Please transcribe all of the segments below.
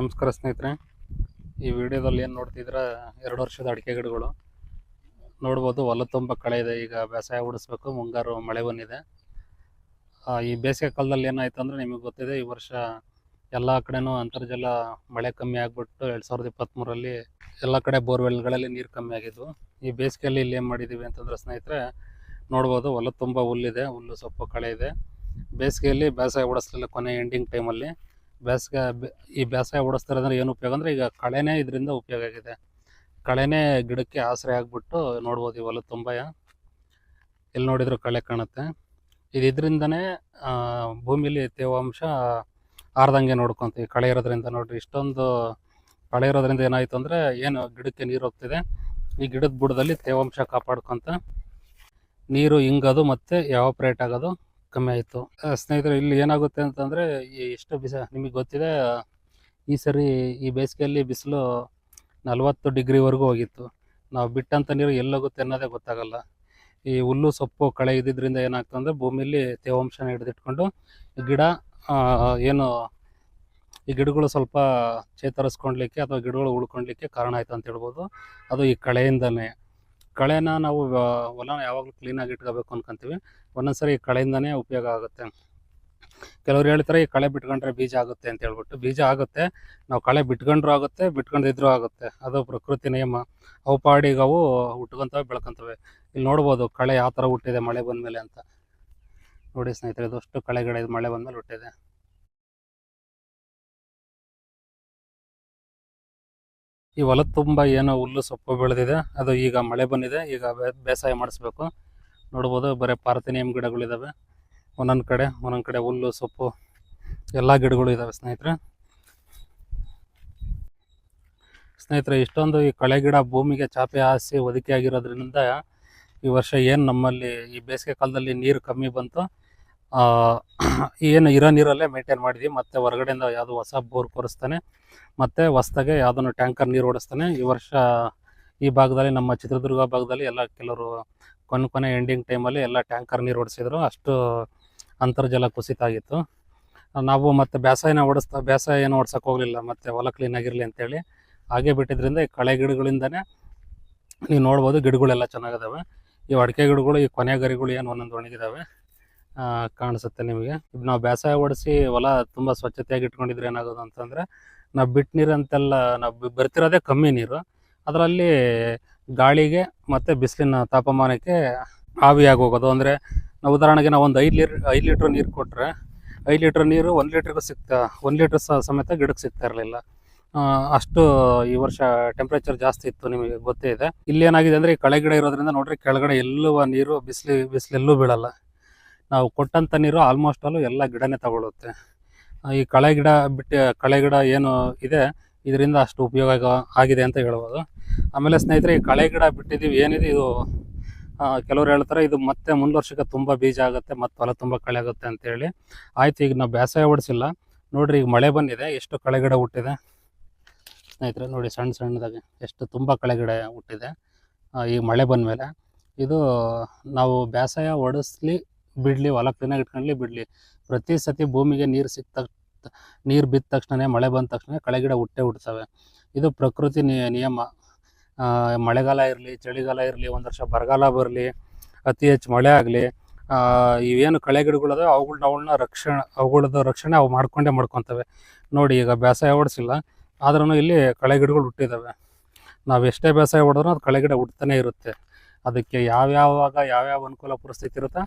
ನಮಸ್ಕಾರ ಸ್ನೇಹಿತರೆ. ಈ ವಿಡಿಯೋದಲ್ಲಿ ಏನು ನೋಡ್ತಿದ್ರೆ ಎರಡು ವರ್ಷದ ಅಡಿಕೆ ಗಿಡಗಳು. ನೋಡ್ಬೋದು ಹೊಲ ತುಂಬ ಕಳೆ ಇದೆ, ಈಗ ಬೇಸಾಯ ಉಡಿಸ್ಬೇಕು, ಮುಂಗಾರು ಮಳೆ ಬಂದಿದೆ. ಈ ಬೇಸಿಗೆ ಕಾಲದಲ್ಲಿ ಏನಾಯ್ತು ಅಂದರೆ ನಿಮಗೆ ಗೊತ್ತಿದೆ, ಈ ವರ್ಷ ಎಲ್ಲ ಕಡೆನೂ ಅಂತರ್ಜಲ ಮಳೆ ಕಮ್ಮಿ ಆಗಿಬಿಟ್ಟು ಎರಡು ಸಾವಿರದ ಇಪ್ಪತ್ತ್ಮೂರಲ್ಲಿ ಎಲ್ಲ ಕಡೆ ಬೋರ್ವೆಲ್ಗಳಲ್ಲಿ ನೀರು ಕಮ್ಮಿ ಆಗಿದ್ವು. ಈ ಬೇಸಿಗೆಯಲ್ಲಿ ಇಲ್ಲಿ ಏನು ಮಾಡಿದ್ದೀವಿ ಅಂತಂದ್ರೆ ಸ್ನೇಹಿತರೆ, ನೋಡ್ಬೋದು ಹೊಲ ತುಂಬ ಹುಲ್ಲಿದೆ, ಹುಲ್ಲು ಸೊಪ್ಪು ಕಳೆ ಇದೆ. ಬೇಸಿಗೆಯಲ್ಲಿ ಬೇಸಾಯ ಉಡಿಸ್ಲಿಲ್ಲ ಕೊನೆ ಎಂಡಿಂಗ್ ಟೈಮಲ್ಲಿ ಬೇಸಿಗೆ ಈ ಬೇಸಾಯ ಓಡಿಸ್ತಾರಂದ್ರೆ ಏನು ಉಪಯೋಗ ಅಂದರೆ ಈಗ ಕಳೆನೇ ಇದರಿಂದ ಉಪಯೋಗ ಆಗಿದೆ. ಕಳೆನೇ ಗಿಡಕ್ಕೆ ಆಸರೆ ಆಗಿಬಿಟ್ಟು ನೋಡ್ಬೋದು ತುಂಬಾಯ. ತುಂಬ ಎಲ್ಲಿ ನೋಡಿದ್ರು ಕಳೆ ಕಾಣುತ್ತೆ. ಇದು ಇದರಿಂದನೇ ಭೂಮಿಲಿ ತೇವಾಂಶ ಆರ್ದಂಗೆ ನೋಡ್ಕೊತೀವಿ. ಕಳೆ ಇರೋದ್ರಿಂದ ನೋಡಿರಿ, ಇಷ್ಟೊಂದು ಕಳೆ ಇರೋದ್ರಿಂದ ಏನಾಯ್ತು ಅಂದರೆ ಏನು ಗಿಡಕ್ಕೆ ನೀರು ಹೋಗ್ತಿದೆ. ಈ ಗಿಡದ ಬುಡದಲ್ಲಿ ತೇವಾಂಶ ಕಾಪಾಡ್ಕೊತ ನೀರು ಹಿಂಗೋದು ಮತ್ತು ಯಾವಪ್ರೇಟ್ ಆಗೋದು. ಕಮ್ಮಿ ಆಯಿತು. ಸ್ನೇಹಿತರೆ, ಇಲ್ಲಿ ಏನಾಗುತ್ತೆ ಅಂತಂದರೆ ಎಷ್ಟು ಬಿಸ, ನಿಮಗೆ ಗೊತ್ತಿದೆ, ಈ ಸರಿ ಈ ಬೇಸಿಗೆಯಲ್ಲಿ ಬಿಸಿಲು ನಲವತ್ತು ಡಿಗ್ರಿವರೆಗೂ ಹೋಗಿತ್ತು. ನಾವು ಬಿಟ್ಟಂಥ ನೀರು ಎಲ್ಲೋಗುತ್ತೆ ಅನ್ನೋದೇ ಗೊತ್ತಾಗಲ್ಲ. ಈ ಹುಲ್ಲು, ಸೊಪ್ಪು, ಕಳೆ ಇದ್ದಿದ್ದರಿಂದ ಏನಾಗ್ತದೆ ಭೂಮಿಯಲ್ಲಿ ತೇವಾಂಶನ ಹಿಡಿದಿಟ್ಕೊಂಡು, ಗಿಡ ಏನು, ಈ ಗಿಡಗಳು ಸ್ವಲ್ಪ ಚೇತರಿಸ್ಕೊಳ್ಲಿಕ್ಕೆ ಅಥವಾ ಗಿಡಗಳು ಉಳ್ಕೊಳ್ಲಿಕ್ಕೆ ಕಾರಣ ಆಯಿತು ಅಂತ ಹೇಳ್ಬೋದು. ಅದು ಈ ಕಳೆಯಿಂದನೇ. ಕಳೆನ ನಾವು ಹೊಲನ ಯಾವಾಗಲೂ ಕ್ಲೀನಾಗಿ ಇಟ್ಕೋಬೇಕು ಅನ್ಕೊಂತೀವಿ. ಒಂದೊಂದ್ಸರಿ ಕಳೆಯಿಂದನೇ ಉಪಯೋಗ ಆಗುತ್ತೆ. ಕೆಲವ್ರು ಹೇಳ್ತಾರೆ, ಈ ಕಳೆ ಬಿಟ್ಕೊಂಡ್ರೆ ಬೀಜ ಆಗುತ್ತೆ ಅಂತ ಹೇಳ್ಬಿಟ್ಟು, ಬೀಜ ಆಗುತ್ತೆ, ನಾವು ಕಳೆ ಬಿಟ್ಕೊಂಡ್ರು ಆಗುತ್ತೆ, ಬಿಟ್ಕೊಂಡಿದ್ರು ಆಗುತ್ತೆ. ಅದು ಪ್ರಕೃತಿ ನಿಯಮ. ಅವು ಪಾಡಿಗೆ ಅವು ಬೆಳ್ಕೊಂತವೆ. ಇಲ್ಲಿ ನೋಡ್ಬೋದು, ಕಳೆ ಯಾವ ಥರ ಹುಟ್ಟಿದೆ, ಮಳೆ ಬಂದಮೇಲೆ ಅಂತ. ನೋಡಿ ಸ್ನೇಹಿತರೆ, ಇದಷ್ಟು ಕಳೆ ಗಿಡ ಇದು ಮಳೆ ಬಂದಮೇಲೆ ಹುಟ್ಟಿದೆ. ಈ ಹೊಲದ ತುಂಬ ಏನೋ ಹುಲ್ಲು ಸೊಪ್ಪು ಬೆಳೆದಿದೆ, ಅದು ಈಗ ಮಳೆ ಬಂದಿದೆ, ಈಗ ಬೇಸಾಯ ಮಾಡಿಸ್ಬೇಕು. ನೋಡ್ಬೋದು, ಬರೀ ಪಾರ್ಥಿನಿಯಂ ಗಿಡಗಳಿದ್ದಾವೆ ಒಂದೊಂದು ಕಡೆ ಒಂದೊಂದು ಕಡೆ ಹುಲ್ಲು, ಸೊಪ್ಪು, ಎಲ್ಲ ಗಿಡಗಳು ಇದ್ದಾವೆ ಸ್ನೇಹಿತರೆ. ಸ್ನೇಹಿತರೆ, ಇಷ್ಟೊಂದು ಈ ಕಳೆ ಗಿಡ ಭೂಮಿಗೆ ಚಾಪೆ ಹಾಸಿ ಒದಕೆ ಆಗಿರೋದ್ರಿಂದ ಈ ವರ್ಷ ಏನು ನಮ್ಮಲ್ಲಿ ಈ ಬೇಸಿಗೆ ಕಾಲದಲ್ಲಿ ನೀರು ಕಮ್ಮಿ ಬಂತು. ಏನು ಇರೋ ನೀರಲ್ಲೇ ಮೇಂಟೈನ್ ಮಾಡಿದ್ವಿ. ಮತ್ತು ಹೊರಗಡೆಯಿಂದ ಯಾವುದು ಹೊಸ ಬೋರ್ ಕೊರಿಸ್ತಾನೆ. ಮತ್ತು ಹೊಸ್ದಾಗೆ ಯಾವುದನ್ನು ಟ್ಯಾಂಕರ್ ನೀರು ಓಡಿಸ್ತಾನೆ. ಈ ವರ್ಷ ಈ ಭಾಗದಲ್ಲಿ, ನಮ್ಮ ಚಿತ್ರದುರ್ಗ ಭಾಗದಲ್ಲಿ ಎಲ್ಲ ಕೆಲವರು ಕೊನೆ ಕೊನೆ ಎಂಡಿಂಗ್ ಟೈಮಲ್ಲಿ ಎಲ್ಲ ಟ್ಯಾಂಕರ್ ನೀರು ಹೊಡೆಸಿದ್ರು. ಅಷ್ಟು ಅಂತರ್ಜಲ ಕುಸಿತ ಆಗಿತ್ತು. ನಾವು ಮತ್ತೆ ಬೇಸಾಯನ ಓಡಿಸ್ತಾ ಬೇಸಾಯ ಏನು ಓಡಿಸೋಕೆ ಹೋಗಲಿಲ್ಲ, ಮತ್ತು ಹೊಲ ಕ್ಲೀನ್ ಆಗಿರಲಿ ಅಂತೇಳಿ. ಹಾಗೆ ಬಿಟ್ಟಿದ್ರಿಂದ ಈ ಕಳೆ ಗಿಡಗಳಿಂದನೇ ನೀವು ನೋಡ್ಬೋದು ಗಿಡಗಳೆಲ್ಲ ಚೆನ್ನಾಗಿದಾವೆ. ಈ ಅಡಿಕೆ ಗಿಡಗಳು, ಈ ಕೊನೆ ಗರಿಗಳು ಏನು ಒಂದೊಂದು ಒಣಗಿದ್ದಾವೆ ಕಾಣಿಸುತ್ತೆ ನಿಮಗೆ. ಈಗ ನಾವು ಬೇಸಾಯ ಓಡಿಸಿ ಹೊಲ ತುಂಬ ಸ್ವಚ್ಛತೆಯಾಗಿ ಇಟ್ಕೊಂಡಿದ್ರೆ ಏನಾಗೋದು ಅಂತಂದರೆ, ನಾವು ಬಿಟ್ಟು ನೀರು ಅಂತೆಲ್ಲ ನಾವು ಬರ್ತಿರೋದೇ ಕಮ್ಮಿ ನೀರು. ಅದರಲ್ಲಿ ಗಾಳಿಗೆ ಮತ್ತು ಬಿಸಿಲಿನ ತಾಪಮಾನಕ್ಕೆ ಆವಿಯಾಗಿ ಹೋಗೋದು. ಅಂದರೆ ನಾವು ಉದಾಹರಣೆಗೆ ನಾವು ಒಂದು ಐದು ಲೀರ್, ಐದು ಲೀಟ್ರ್ ನೀರು ಕೊಟ್ಟರೆ ಐದು ಲೀಟ್ರ್ ನೀರು ಒಂದು ಲೀಟ್ರಿಗೂ ಸಿಗ್ತಾ, ಒಂದು ಲೀಟ್ರ್ ಸಮೇತ ಗಿಡಕ್ಕೆ ಸಿಗ್ತಾ ಇರಲಿಲ್ಲ. ಅಷ್ಟು ಈ ವರ್ಷ ಟೆಂಪ್ರೇಚರ್ ಜಾಸ್ತಿ ಇತ್ತು ನಿಮಗೆ ಗೊತ್ತೇ ಇದೆ. ಇಲ್ಲಿ ಏನಾಗಿದೆ ಅಂದರೆ ಈ ಕಳೆ ಗಿಡ ಇರೋದ್ರಿಂದ ನೋಡ್ರಿ ಕೆಳಗಡೆ ಎಲ್ಲೂ ನೀರು ಬಿಸಿಲು, ಬಿಸಿಲೆಲ್ಲೂ ಬೀಳಲ್ಲ. ನಾವು ಕೊಟ್ಟಂಥ ನೀರು ಆಲ್ಮೋಸ್ಟ್ ಅಲ್ಲೂ ಎಲ್ಲ ಗಿಡನೇ ತಗೊಳುತ್ತೆ. ಈ ಕಳೆ ಗಿಡ ಬಿಟ್ಟು, ಕಳೆ ಗಿಡ ಏನು ಇದೆ ಇದರಿಂದ ಅಷ್ಟು ಉಪಯೋಗ ಆಗಿದೆ ಅಂತ ಹೇಳ್ಬೋದು. ಆಮೇಲೆ ಸ್ನೇಹಿತರೆ, ಈ ಕಳೆ ಗಿಡ ಬಿಟ್ಟಿದ್ದೀವಿ. ಏನಿದೆ ಇದು? ಕೆಲವ್ರು ಹೇಳ್ತಾರೆ, ಇದು ಮತ್ತೆ ಮುಂದ್ ವರ್ಷಕ್ಕೆ ತುಂಬ ಬೀಜ ಆಗುತ್ತೆ, ಮತ್ತು ಹೊಲ ತುಂಬ ಕಳೆ ಆಗುತ್ತೆ ಅಂತೇಳಿ ಆಯ್ತು, ಈಗ ನಾವು ಬೇಸಾಯ ಓಡಿಸಿಲ್ಲ. ನೋಡಿರಿ, ಈಗ ಮಳೆ ಬಂದಿದೆ. ಎಷ್ಟು ಕಳೆ ಗಿಡ ಹುಟ್ಟಿದೆ? ಸ್ನೇಹಿತರೆ, ನೋಡಿ, ಸಣ್ಣ ಸಣ್ಣದಾಗಿ ಎಷ್ಟು ತುಂಬ ಕಳೆ ಗಿಡ ಹುಟ್ಟಿದೆ. ಈಗ ಮಳೆ ಮಳೆ ಬಂದಮೇಲೆ. ಇದು ನಾವು ಬೇಸಾಯ ಓಡಿಸ್ಲಿ, ಬಿಡಲಿ ಹೊಲ ಕ್ಲೀನಾಗಿ ಇಟ್ಕೊಂಡ್ಲಿ ಬಿಡಲಿ. ಪ್ರತಿ ಸತಿ ಭೂಮಿಗೆ ನೀರು ಸಿಕ್ಕ ನೀರು ಬಿದ್ದ ತಕ್ಷಣ ಮಳೆ ಬಂದ ತಕ್ಷಣ ಕಳೆಗಿಡ ಹುಟ್ಟೆ ಹುಡ್ತವೆ ಇದು ಪ್ರಕೃತಿ ನಿಯಮ. ಮಳೆಗಾಲ ಇರಲಿ, ಚಳಿಗಾಲ ಇರಲಿ, ಒಂದು ವರ್ಷ ಬರಗಾಲ ಬರಲಿ, ಅತಿ ಹೆಚ್ಚು ಮಳೆ ಆಗಲಿ ಇವೇನು ಕಳೆ ಗಿಡಗಳದಾವೆ ಅವುಗಳ್ನ ಅವಳನ್ನ ರಕ್ಷಣೆ ಅವುಗಳದ್ದು ರಕ್ಷಣೆ ಅವು ಮಾಡ್ಕೊಂಡೇ ಮಾಡ್ಕೊತವೆ. ನೋಡಿ, ಈಗ ಬೇಸಾಯ ಓಡಿಸಿಲ್ಲ ಆದ್ರೂ ಇಲ್ಲಿ ಕಳೆ ಗಿಡಗಳು ಹುಟ್ಟಿದ್ದಾವೆ ನಾವು ಎಷ್ಟೇ ಬೇಸಾಯ ಹೊಡೆದ್ರೂ ಅದು ಕಳೆ ಗಿಡ ಇರುತ್ತೆ. ಅದಕ್ಕೆ ಯಾವ್ಯಾವಾಗ ಯಾವ್ಯಾವ ಅನುಕೂಲ ಪರಿಸ್ಥಿತಿ ಇರುತ್ತೋ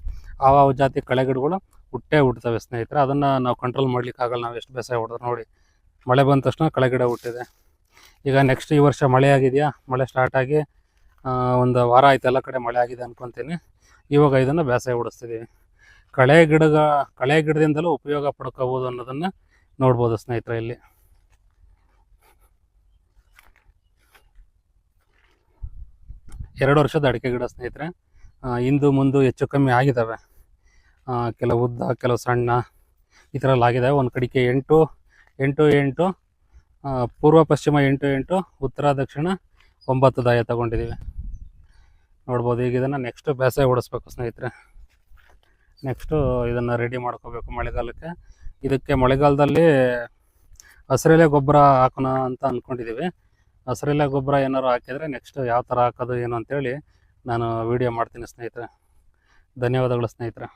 ಆವಾವ ಜಾತಿ ಕಳೆಗಿಡಗಳು ಹುಟ್ಟೇ ಹುಟ್ಟುತ್ತವೆ ಸ್ನೇಹಿತರೆ. ಅದನ್ನು ನಾವು ಕಂಟ್ರೋಲ್ ಮಾಡ್ಲಿಕ್ಕೆ ಆಗಲ್ಲ ನಾವು ಎಷ್ಟು ಬೇಸಾಯ ಹೊಡೆದ್ರು ನೋಡಿ. ಮಳೆ ಬಂದ ತಕ್ಷಣ ಕಳೆಗಿಡ ಹುಟ್ಟಿದೆ. ಈಗ ನೆಕ್ಸ್ಟ್ ಈ ವರ್ಷ ಮಳೆ ಆಗಿದೆಯಾ? ಮಳೆ ಸ್ಟಾರ್ಟ್ ಆಗಿ ಒಂದು ವಾರ ಆಯ್ತು ಎಲ್ಲ ಕಡೆ ಮಳೆ ಆಗಿದೆ ಅನ್ಕೊತೀನಿ. ಇವಾಗ ಇದನ್ನು ಬೇಸಾಯ ಹೊಡಿಸ್ತಿದ್ದೀವಿ ಕಳೆ ಗಿಡಗ ಕಳೆ ಗಿಡದಿಂದಲೂ ಉಪಯೋಗ ಪಡ್ಕೋಬೋದು ಅನ್ನೋದನ್ನು ನೋಡ್ಬೋದು ಸ್ನೇಹಿತರೆ ಇಲ್ಲಿ. ಎರಡು ವರ್ಷದ ಅಡಿಕೆ ಗಿಡ ಸ್ನೇಹಿತರೆ ಇಂದು ಮುಂದು ಹೆಚ್ಚು ಕಮ್ಮಿ ಆಗಿದ್ದಾವೆ ಕೆಲವು ಉದ್ದ, ಕೆಲವು ಸಣ್ಣ ಈ ಥರ ಎಲ್ಲ ಆಗಿದ್ದಾವೆ ಒಂದು ಕಡೆಗೆ ಎಂಟು ಎಂಟು ಎಂಟು ಪೂರ್ವ, ಪಶ್ಚಿಮ ಎಂಟು ಎಂಟು, ಉತ್ತರ, ದಕ್ಷಿಣ ಒಂಬತ್ತು ದಾಯ ತಗೊಂಡಿದ್ದೀವಿ ನೋಡ್ಬೋದು ಈಗ ಇದನ್ನು ನೆಕ್ಸ್ಟ್ ಬೇಸಾಯ ಓಡಿಸ್ಬೇಕು ಸ್ನೇಹಿತರೆ. ನೆಕ್ಸ್ಟು ಇದನ್ನು ರೆಡಿ ಮಾಡ್ಕೋಬೇಕು ಮಳೆಗಾಲಕ್ಕೆ. ಇದಕ್ಕೆ ಮಳೆಗಾಲದಲ್ಲಿ ಹಸಿರೆಲೆ ಗೊಬ್ಬರ ಹಾಕೋಣ ಅಂತ ಅಂದ್ಕೊಂಡಿದ್ದೀವಿ ಹಸಿರೆಲೆ ಗೊಬ್ಬರ ಏನಾದ್ರು ಹಾಕಿದರೆ ನೆಕ್ಸ್ಟ್ ಯಾವ ಥರ ಹಾಕೋದು, ಏನು ಅಂತೇಳಿ ನಾನು ವಿಡಿಯೋ ಮಾಡ್ತೀನಿ ಸ್ನೇಹಿತರೆ. ಧನ್ಯವಾದಗಳು ಸ್ನೇಹಿತರೆ.